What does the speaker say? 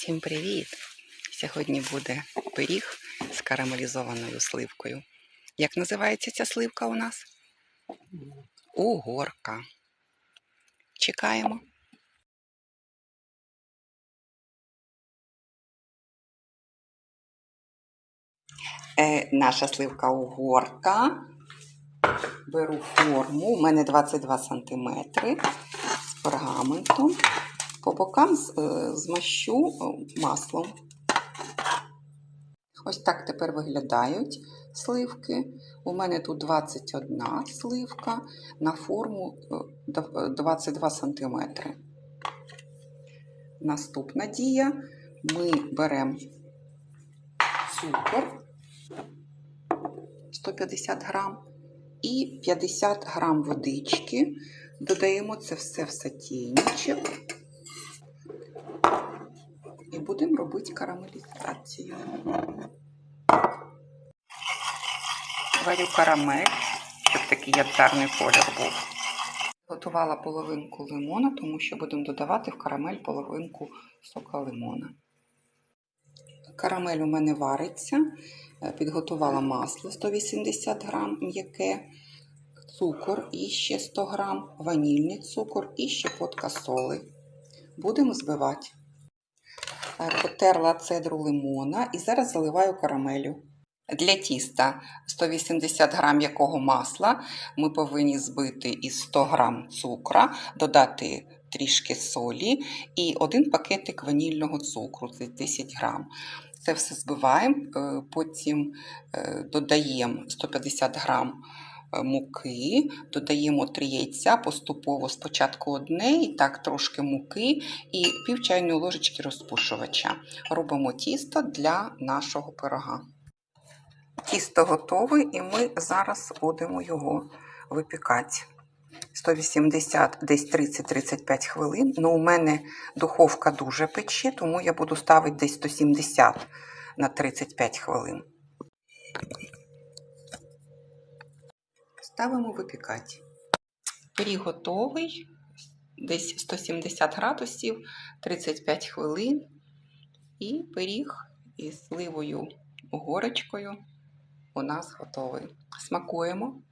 Всім привіт! Сьогодні буде пиріг з карамелізованою сливкою. Як називається ця сливка у нас? Угорка. Чекаємо. Е, наша сливка угорка. Беру форму. У мене 22 см з пергаментом. По бокам е, змащу е, маслом. Ось так тепер виглядають сливки. У мене тут 21 сливка на форму е, дв- е, 22 см. Наступна дія. Ми беремо цукор 150 грам і 50 грам водички. Додаємо це все в сатійничок. Будемо робити карамелізацію. Варю карамель, щоб такий янтарний колір був. Готувала половинку лимона, тому що будемо додавати в карамель половинку сока лимона. Карамель у мене вариться. Е, Підготувала масло 180 грам м'яке, цукор і ще 100 грам, ванільний цукор і щепотка соли. Будемо збивати. Е, Потерла цедру лимона і зараз заливаю карамелю. Для тіста 180 грам м'якого масла ми повинні збити із 100 грам цукра, додати трішки солі і один пакетик ванільного цукру, це 10 грам. Це все збиваємо, е, потім е, додаємо 150 грам е, муки, додаємо 3 яйця поступово спочатку одне, і так трошки муки і пів чайної ложечки розпушувача. Робимо тісто для нашого пирога. Тісто готове, і ми зараз будемо його випікати. 180 десь 30-35 хвилин. Ну, у мене духовка дуже пече, тому я буду ставити десь 170 на 35 хвилин. Ставимо випікати. Пиріг готовий. Десь 170 градусів, 35 хвилин. І пиріг із сливою горочкою у нас готовий. Смакуємо.